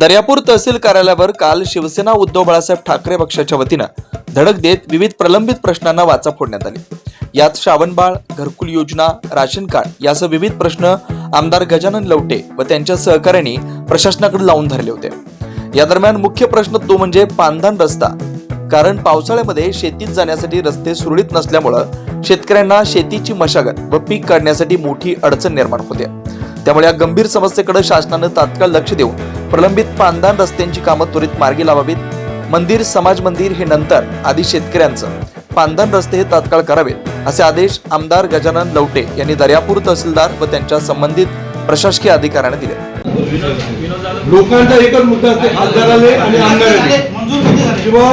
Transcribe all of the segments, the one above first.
दर्यापूर तहसील कार्यालयावर काल शिवसेना उद्धव बाळासाहेब ठाकरे पक्षाच्या वतीनं धडक देत विविध प्रलंबित प्रश्नांना वाचा फोडण्यात आली. यात श्रावणबाळ घरकुल योजना राशन कार्ड यासह विविध प्रश्न आमदार गजानन लवटे व त्यांच्या सहकाऱ्यांनी प्रशासनाकडे लावून धरले होते. या दरम्यान मुख्य प्रश्न तो म्हणजे पानधान रस्ता. कारण पावसाळ्यामध्ये शेतीत जाण्यासाठी रस्ते सुरळीत नसल्यामुळं शेतकऱ्यांना शेतीची मशागत व पीक काढण्यासाठी मोठी अडचण निर्माण होते. त्यामुळे या गंभीर समस्येकडे शासनानं तात्काळ लक्ष देऊन प्रलंबित पांधान रस्त्यांची कामं त्वरित मार्गी लावावीत. मंदिर समाज मंदिर हे नंतर आदी शेतकऱ्यांचं. पांधन रस्ते हे तात्काळ करावेत असे आदेश आमदार गजानन लवटे यांनी दर्यापूर तहसीलदार व त्यांच्या संबंधित प्रशासकीय अधिकाऱ्यांना दिले. लोकांचा एकच मुद्दा असते खासदाराले आणि आमदाराले किंवा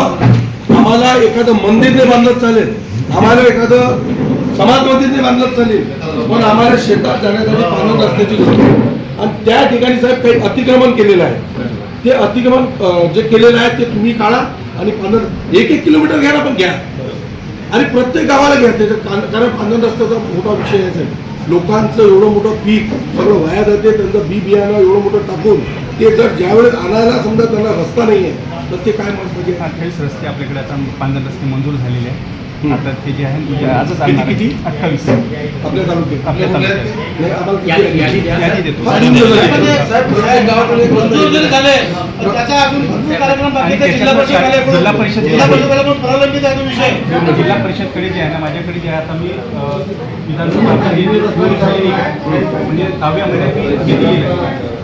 आम्हाला एखादं मंदिर नाही बांधत चालेल. आम्हाला एखादं समाज मंदिर बांधलं चालेल. पण आम्हाला शेतात जाण्यासाठी पाणी असल्याची आणि त्या ठिकाणी साहेब काही अतिक्रमण केलेलं आहे. ते अतिक्रमण जे केलेलं आहे ते तुम्ही काढा आणि पांढर एक एक किलोमीटर घ्या ना पण घ्या. आणि प्रत्येक गावाला घ्या. त्याचं कारण कारण रस्त्याचा मोठा विषय आहे लोकांचं एवढं मोठं पीक सगळं वाया जाते त्यांचं बी बियाणं एवढं मोठं टाकून ते जर ज्यावेळेस आणायला समजा त्यांना रस्ता नाही आहे तर ते काय म्हणतात? अठ्ठावीस रस्ते आपल्याकडे आता पांढर रस्ते मंजूर झालेले आहे आता ते जे आहे म्हणजे आजच आणणार. किती? अठ्ठावीस आपल्या तालुक्यात तालुक्यात देतो हा. जिल्हा परिषद जिल्हा परिषद- जिल्हा परिषदेला पण प्रलंबित आहे तो विषय जिल्हा परिषदकडे जे आहे ना माझ्याकडे जे आहे आता मी विधानसभा हे म्हणजे दहाव्या महिन्यात मी हे आहे